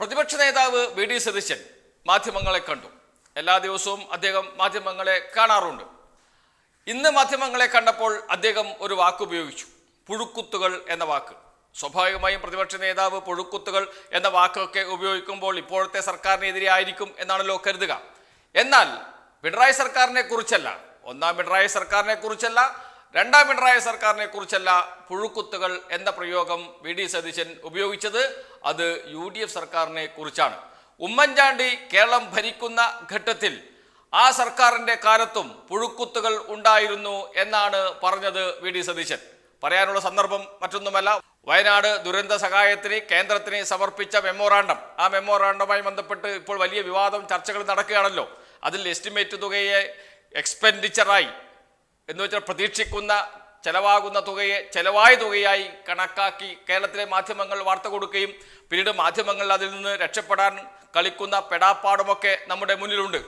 പ്രതിപക്ഷ നേതാവ് V D Satheesan മാധ്യമങ്ങളെ കണ്ടു. എല്ലാ ദിവസവും അദ്ദേഹം മാധ്യമങ്ങളെ കാണാറുണ്ട്. ഇന്ന് മാധ്യമങ്ങളെ കണ്ടപ്പോൾ അദ്ദേഹം ഒരു വാക്ക് ഉപയോഗിച്ചു. പുഴുക്കുത്തുകൾ എന്ന വാക്ക്. സ്വാഭാവികമായും പ്രതിപക്ഷ നേതാവ് പുഴുക്കുത്തുകൾ എന്ന വാക്കൊക്കെ ഉപയോഗിക്കുമ്പോൾ ഇപ്പോഴത്തെ സർക്കാരിനെതിരെ ആയിരിക്കും എന്നാണല്ലോ കരുതുക. എന്നാൽ പിണറായി സർക്കാരിനെ കുറിച്ചല്ല. ഒന്നാം പിണറായി സർക്കാരിനെ കുറിച്ചല്ല രണ്ടാം പിണറായി സർക്കാരിനെ കുറിച്ചല്ല പുഴുക്കുത്തുകൾ എന്ന പ്രയോഗം വി ഡി സതീശൻ ഉപയോഗിച്ചത് അത് യു ഡി എഫ് സർക്കാരിനെ കുറിച്ചാണ്. ഉമ്മൻചാണ്ടി കേരളം ഭരിക്കുന്ന ഘട്ടത്തിൽ ആ സർക്കാരിന്റെ കാലത്തും പുഴുക്കുത്തുകൾ ഉണ്ടായിരുന്നു എന്നാണ് പറഞ്ഞത് വി ഡി സതീശൻ. പറയാനുള്ള സന്ദർഭം മറ്റൊന്നുമല്ല. വയനാട് ദുരന്ത സഹായത്തിന് കേന്ദ്രത്തിന് സമർപ്പിച്ച മെമ്മോറാണ്ടം. ആ മെമ്മോറാണ്ടവുമായി ബന്ധപ്പെട്ട് ഇപ്പോൾ വലിയ വിവാദം ചർച്ചകൾ നടക്കുകയാണല്ലോ. അതിൽ എസ്റ്റിമേറ്റ് തുകയെ എക്സ്പെൻഡിച്ചറായി എന്ന് വെച്ചാൽ പ്രതീക്ഷിക്കുന്ന ചെലവാകുന്ന തുകയെ ചെലവായ തുകയായി കണക്കാക്കി കേരളത്തിലെ മാധ്യമങ്ങൾ വാർത്ത കൊടുക്കുകയും പിന്നീട് മാധ്യമങ്ങൾ അതിൽ നിന്ന് രക്ഷപ്പെടാൻ കളിക്കുന്ന പെടാപ്പാടുമൊക്കെ നമ്മുടെ മുന്നിലുണ്ട്.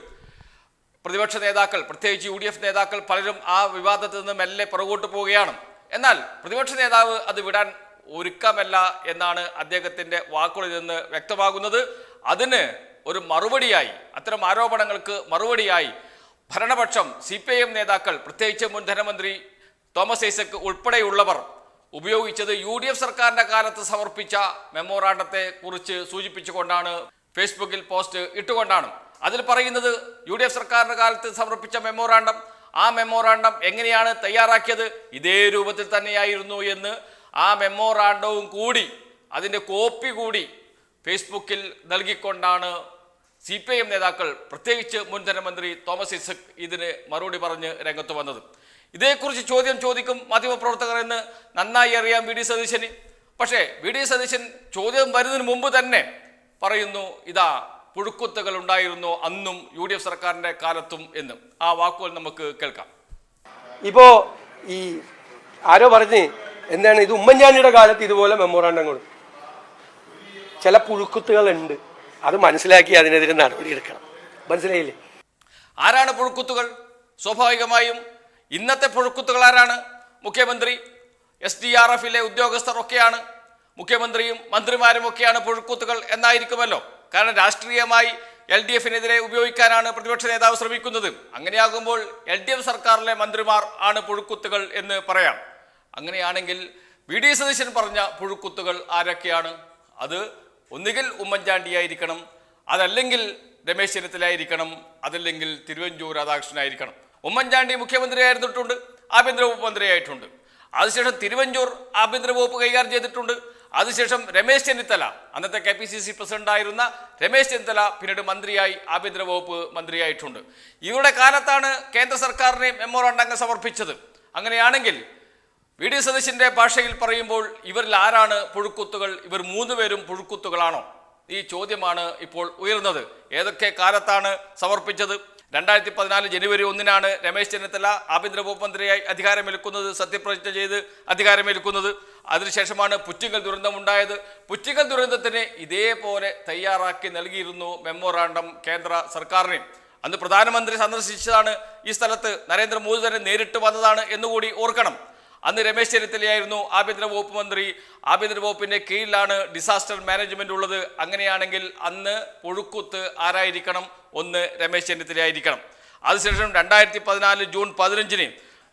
പ്രതിപക്ഷ നേതാക്കൾ പ്രത്യേകിച്ച് യു ഡി എഫ് നേതാക്കൾ പലരും ആ വിവാദത്തിൽ നിന്ന് മെല്ലെ പുറകോട്ട് പോവുകയാണ്. എന്നാൽ പ്രതിപക്ഷ നേതാവ് അത് വിടാൻ ഒരുക്കമല്ല എന്നാണ് അദ്ദേഹത്തിന്റെ വാക്കുകളിൽ നിന്ന് വ്യക്തമാകുന്നത്. അതിന് ഒരു മറുപടിയായി അത്തരം ആരോപണങ്ങൾക്ക് മറുപടിയായി ഭരണപക്ഷം സി പി ഐ എം നേതാക്കൾ പ്രത്യേകിച്ച് മുൻ ധനമന്ത്രി തോമസ് ഐസക് ഉൾപ്പെടെയുള്ളവർ ഉപയോഗിച്ചത് യു ഡി എഫ് സർക്കാരിന്റെ കാലത്ത് സമർപ്പിച്ച മെമ്മോറാണ്ടത്തെ കുറിച്ച് സൂചിപ്പിച്ചുകൊണ്ടാണ് ഫേസ്ബുക്കിൽ പോസ്റ്റ് ഇട്ടുകൊണ്ടാണ്. അതിൽ പറയുന്നത് യു ഡി എഫ് സർക്കാരിന്റെ കാലത്ത് സമർപ്പിച്ച മെമ്മോറാണ്ടം. ആ മെമ്മോറാണ്ടം എങ്ങനെയാണ് തയ്യാറാക്കിയത്? ഇതേ രൂപത്തിൽ തന്നെയായിരുന്നു എന്ന് ആ മെമ്മോറാണ്ടവും കൂടി അതിന്റെ കോപ്പി കൂടി ഫേസ്ബുക്കിൽ നൽകിക്കൊണ്ടാണ് സി പി ഐ എം നേതാക്കൾ പ്രത്യേകിച്ച് മുൻ ധനമന്ത്രി തോമസ് ഇസക് ഇതിന് മറുപടി പറഞ്ഞ് രംഗത്ത് വന്നത്. ഇതേക്കുറിച്ച് ചോദ്യം ചോദിക്കും മാധ്യമപ്രവർത്തകർ എന്ന് നന്നായി അറിയാം വി ഡി സതീശന്. പക്ഷേ വി ഡി സതീശൻ ചോദ്യം വരുന്നതിന് മുമ്പ് തന്നെ പറയുന്നു ഇതാ പുഴുക്കുത്തുകൾ ഉണ്ടായിരുന്നു അന്നും യു ഡി എഫ് സർക്കാരിന്റെ കാലത്തും എന്ന്. ആ വാക്കുകൾ നമുക്ക് കേൾക്കാം. ഇപ്പോൾ ഈ ആരോ പറഞ്ഞ് എന്താണ് ഇത് ഉമ്മൻചാണ്ടിയുടെ കാലത്ത് ഇതുപോലെ മെമ്മോറാണ്ടം കൊടുക്കും ചില പുഴുക്കുത്തുകൾ ഉണ്ട്. അത് മനസ്സിലാക്കി അതിനെതിരെ നടപടി എടുക്കണം. മനസ്സിലായില്ലേ? ആരാണ് പുഴുക്കുത്തുകൾ? സ്വാഭാവികമായും ഇന്നത്തെ പുഴുക്കുത്തുകൾ ആരാണ്? മുഖ്യമന്ത്രി എസ് ഡി ആർ എഫിലെ ഉദ്യോഗസ്ഥർ ഒക്കെയാണ്. മുഖ്യമന്ത്രിയും മന്ത്രിമാരും ഒക്കെയാണ് പുഴുക്കുത്തുകൾ എന്നായിരിക്കുമല്ലോ. കാരണം രാഷ്ട്രീയമായി എൽ ഡി എഫിനെതിരെ ഉപയോഗിക്കാനാണ് പ്രതിപക്ഷ നേതാവ് ശ്രമിക്കുന്നത്. അങ്ങനെയാകുമ്പോൾ എൽ ഡി എഫ് സർക്കാരിലെ മന്ത്രിമാർ ആണ് പുഴുക്കുത്തുകൾ എന്ന് പറയാം. അങ്ങനെയാണെങ്കിൽ വി ഡി സതീശൻ പറഞ്ഞ പുഴുക്കുത്തുകൾ ആരൊക്കെയാണ്? അത് ഒന്നുകിൽ ഉമ്മൻചാണ്ടിയായിരിക്കണം അതല്ലെങ്കിൽ രമേശ് ചെന്നിത്തലായിരിക്കണം അതല്ലെങ്കിൽ തിരുവഞ്ചൂർ രാധാകൃഷ്ണനായിരിക്കണം. ഉമ്മൻചാണ്ടി മുഖ്യമന്ത്രിയായിരുന്നിട്ടുണ്ട് ആഭ്യന്തര വകുപ്പ് മന്ത്രിയായിട്ടുണ്ട്. അതിനുശേഷം തിരുവഞ്ചൂർ ആഭ്യന്തര വകുപ്പ് കൈകാര്യം ചെയ്തിട്ടുണ്ട്. അതിനുശേഷം രമേശ് ചെന്നിത്തല അന്നത്തെ കെ പി സി സി പ്രസിഡന്റായിരുന്ന രമേശ് ചെന്നിത്തല പിന്നീട് മന്ത്രിയായി ആഭ്യന്തര വകുപ്പ് മന്ത്രിയായിട്ടുണ്ട്. ഇവരുടെ കാലത്താണ് കേന്ദ്ര സർക്കാരിനെ മെമ്മോറാണ്ടങ്ങ് സമർപ്പിച്ചത്. അങ്ങനെയാണെങ്കിൽ വി ഡി സതീശന്റെ ഭാഷയിൽ പറയുമ്പോൾ ഇവരിൽ ആരാണ് പുഴുക്കുത്തുകൾ? ഇവർ മൂന്നുപേരും പുഴുക്കുത്തുകളാണോ? ഈ ചോദ്യമാണ് ഇപ്പോൾ ഉയർന്നത്. ഏതൊക്കെ കാലത്താണ് സമർപ്പിച്ചത്? രണ്ടായിരത്തി പതിനാല് ജനുവരി ഒന്നിനാണ് രമേശ് ചെന്നിത്തല ആഭ്യന്തര ഉപമന്ത്രിയായി മന്ത്രിയായി അധികാരമേൽക്കുന്നത് സത്യപ്രതിജ്ഞ ചെയ്ത് അധികാരമേൽക്കുന്നത്. അതിനുശേഷമാണ് പുറ്റിങ്ങൽ ദുരന്തം ഉണ്ടായത്. പുറ്റിങ്ങൽ ദുരന്തത്തിന് ഇതേപോലെ തയ്യാറാക്കി നൽകിയിരുന്നു മെമ്മോറാണ്ടം കേന്ദ്ര സർക്കാരിനെ. അന്ന് പ്രധാനമന്ത്രി സന്ദർശിച്ചതാണ് ഈ സ്ഥലത്ത് നരേന്ദ്രമോദി തന്നെ നേരിട്ട് വന്നതാണ് എന്നുകൂടി ഓർക്കണം. അന്ന് രമേശ് ചെന്നിത്തലയായിരുന്നു ആഭ്യന്തര വകുപ്പ് മന്ത്രി. ആഭ്യന്തര വകുപ്പിന്റെ കീഴിലാണ് ഡിസാസ്റ്റർ മാനേജ്മെന്റ് ഉള്ളത്. അങ്ങനെയാണെങ്കിൽ അന്ന് പുഴുക്കുത്ത് ആരായിരിക്കണം? ഒന്ന് രമേശ് ചെന്നിത്തലയായിരിക്കണം. അതിനുശേഷം രണ്ടായിരത്തി പതിനാല് ജൂൺ പതിനഞ്ചിന്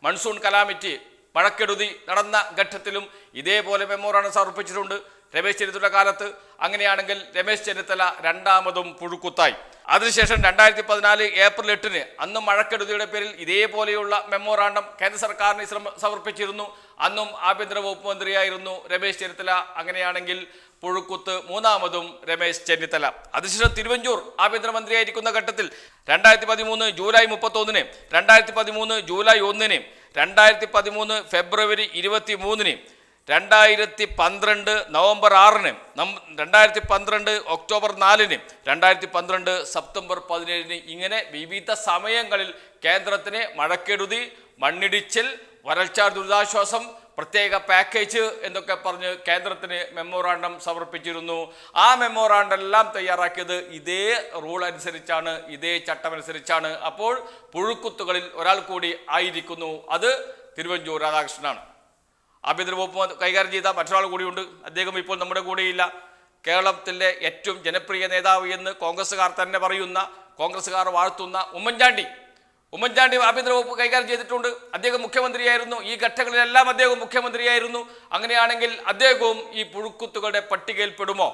മൺസൂൺ കലാമിറ്റി മഴക്കെടുതി നടന്ന ഘട്ടത്തിലും ഇതേപോലെ മെമ്മോറാണ് സമർപ്പിച്ചിട്ടുണ്ട് രമേശ് ചെന്നിത്തല കാലത്ത് അങ്ങനെയാണെങ്കിൽ രമേശ് ചെന്നിത്തല രണ്ടാമതും പുഴുക്കുത്തായി. അതിനുശേഷം രണ്ടായിരത്തി പതിനാല് ഏപ്രിൽ എട്ടിന് അന്നും മഴക്കെടുതിയുടെ പേരിൽ ഇതേപോലെയുള്ള മെമ്മോറാണ്ടം കേന്ദ്ര സർക്കാരിന് സമർപ്പിച്ചിരുന്നു. അന്നും ആഭ്യന്തര വകുപ്പ് മന്ത്രിയായിരുന്നു രമേശ് ചെന്നിത്തല. അങ്ങനെയാണെങ്കിൽ പുഴുക്കുത്ത് മൂന്നാമതും രമേശ് ചെന്നിത്തല. അതിനുശേഷം തിരുവഞ്ചൂർ ആഭ്യന്തരമന്ത്രിയായിരിക്കുന്ന ഘട്ടത്തിൽ രണ്ടായിരത്തി പതിമൂന്ന് ജൂലൈ മുപ്പത്തൊന്നിന് രണ്ടായിരത്തി പതിമൂന്ന് ജൂലൈ ഒന്നിന് രണ്ടായിരത്തി പതിമൂന്ന് ഫെബ്രുവരി ഇരുപത്തി മൂന്നിന് രണ്ടായിരത്തി പന്ത്രണ്ട് നവംബർ ആറിന് രണ്ടായിരത്തി പന്ത്രണ്ട് ഒക്ടോബർ നാലിന് രണ്ടായിരത്തി പന്ത്രണ്ട് സെപ്റ്റംബർ പതിനേഴിന് ഇങ്ങനെ വിവിധ സമയങ്ങളിൽ കേന്ദ്രത്തിന് മഴക്കെടുതി മണ്ണിടിച്ചിൽ വരൾച്ചാ ദുരിതാശ്വാസം പ്രത്യേക പാക്കേജ് എന്നൊക്കെ പറഞ്ഞ് കേന്ദ്രത്തിന് മെമ്മോറാണ്ടം സമർപ്പിച്ചിരുന്നു. ആ മെമ്മോറാണ്ടം എല്ലാം തയ്യാറാക്കിയത് ഇതേ റൂൾ അനുസരിച്ചാണ് ഇതേ ചട്ടമനുസരിച്ചാണ് അപ്പോൾ പുഴുക്കുത്തുകളിൽ ഒരാൾ കൂടി ആയിരിക്കുന്നു. അത് തിരുവഞ്ചൂർ രാധാകൃഷ്ണനാണ്. ആഭ്യന്തര വകുപ്പ് കൈകാര്യം ചെയ്ത മറ്റൊരാൾ കൂടിയുണ്ട്. അദ്ദേഹം ഇപ്പോൾ നമ്മുടെ കൂടെയില്ല. കേരളത്തിലെ ഏറ്റവും ജനപ്രിയ നേതാവ് എന്ന് കോൺഗ്രസ്സുകാർ തന്നെ പറയുന്ന കോൺഗ്രസ്സുകാർ വാഴ്ത്തുന്ന ഉമ്മൻചാണ്ടി. ഉമ്മൻചാണ്ടി ആഭ്യന്തര വകുപ്പ് കൈകാര്യം ചെയ്തിട്ടുണ്ട്. അദ്ദേഹം മുഖ്യമന്ത്രിയായിരുന്നു. ഈ ഘട്ടങ്ങളിലെല്ലാം അദ്ദേഹം മുഖ്യമന്ത്രിയായിരുന്നു. അങ്ങനെയാണെങ്കിൽ അദ്ദേഹവും ഈ പുഴുക്കുത്തുകളുടെ പട്ടികയിൽ പെടുമോ?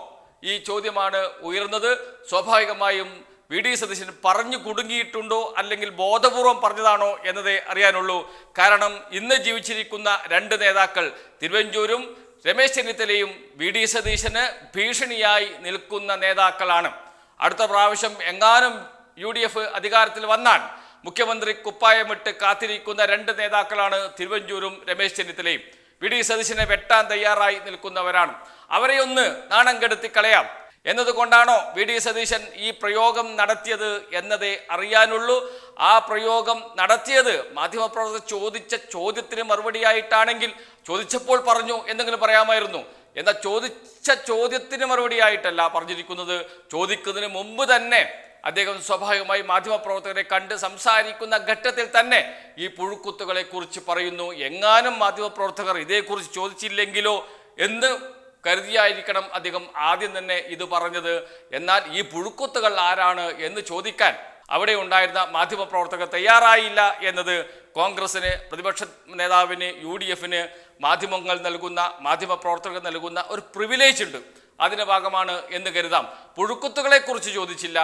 ഈ ചോദ്യമാണ് ഉയർന്നത്. സ്വാഭാവികമായും വി ഡി സതീശൻ പറഞ്ഞു കുടുങ്ങിയിട്ടുണ്ടോ അല്ലെങ്കിൽ ബോധപൂർവം പറഞ്ഞതാണോ എന്നതേ അറിയാനുള്ളൂ. കാരണം ഇന്ന് ജീവിച്ചിരിക്കുന്ന രണ്ട് നേതാക്കൾ തിരുവഞ്ചൂരും രമേശ് ചെന്നിത്തലയും വി ഡി സതീശന് ഭീഷണിയായി നിൽക്കുന്ന നേതാക്കളാണ്. അടുത്ത പ്രാവശ്യം എങ്ങാനും യു ഡി എഫ് അധികാരത്തിൽ വന്നാൽ മുഖ്യമന്ത്രി കുപ്പായമിട്ട് കാത്തിരിക്കുന്ന രണ്ട് നേതാക്കളാണ് തിരുവഞ്ചൂരും രമേശ് ചെന്നിത്തലയും. വി ഡി സതീശനെ വെട്ടാൻ തയ്യാറായി നിൽക്കുന്നവരാണ്. അവരെയൊന്ന് നാണം കെടുത്തി കളയാം. എന്നതുകൊണ്ടാണോ വി ഡി സതീശൻ ഈ പ്രയോഗം നടത്തിയത് എന്നതേ അറിയാനുള്ളൂ. ആ പ്രയോഗം നടത്തിയത് മാധ്യമപ്രവർത്തകർ ചോദിച്ച ചോദ്യത്തിന് മറുപടിയായിട്ടാണെങ്കിൽ ചോദിച്ചപ്പോൾ പറഞ്ഞു എന്തെങ്കിലും പറയാമായിരുന്നു. എന്നാൽ ചോദിച്ച ചോദ്യത്തിന് മറുപടിയായിട്ടല്ല പറഞ്ഞിരിക്കുന്നത്. ചോദിക്കുന്നതിന് മുമ്പ് തന്നെ അദ്ദേഹം സ്വാഭാവികമായി മാധ്യമപ്രവർത്തകരെ കണ്ട് സംസാരിക്കുന്ന ഘട്ടത്തിൽ തന്നെ ഈ പുഴുക്കുത്തുകളെ കുറിച്ച് പറയുന്നു. എങ്ങാനും മാധ്യമപ്രവർത്തകർ ഇതേക്കുറിച്ച് ചോദിച്ചില്ലെങ്കിലോ എന്ന് കരുതിയായിരിക്കണം അദ്ദേഹം ആദ്യം തന്നെ ഇത് പറഞ്ഞത്. എന്നാൽ ഈ പുഴുക്കുത്തുകൾ ആരാണ് എന്ന് ചോദിക്കാൻ അവിടെ ഉണ്ടായിരുന്ന മാധ്യമപ്രവർത്തകർ തയ്യാറായില്ല എന്നത് കോൺഗ്രസിന് പ്രതിപക്ഷ നേതാവിന് യു ഡി എഫിന് മാധ്യമങ്ങൾ നൽകുന്ന മാധ്യമപ്രവർത്തകർ നൽകുന്ന ഒരു പ്രിവിലേജ് ഉണ്ട്. അതിന്റെ ഭാഗമാണ് എന്ന് കരുതാം. പുഴുക്കുത്തുകളെക്കുറിച്ച് ചോദിച്ചില്ല.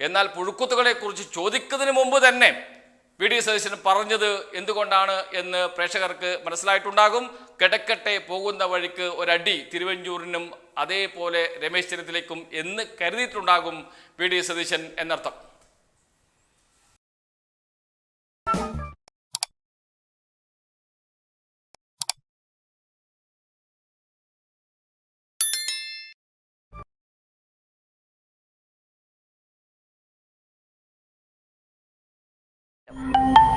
എന്നാൽ പുഴുക്കുത്തുകളെക്കുറിച്ച് ചോദിക്കുന്നതിന് മുമ്പ് തന്നെ വി ഡി സതീശൻ പറഞ്ഞത് എന്തുകൊണ്ടാണ് എന്ന് പ്രേക്ഷകർക്ക് മനസ്സിലായിട്ടുണ്ടാകും. കിടക്കട്ടെ പോകുന്ന വഴിക്ക് ഒരടി തിരുവഞ്ചൂരിനും അതേപോലെ രമേശ് ചെന്നിത്തലയ്ക്കും എന്ന് കരുതിയിട്ടുണ്ടാകും വി ഡി സതീശൻ എന്നർത്ഥം. you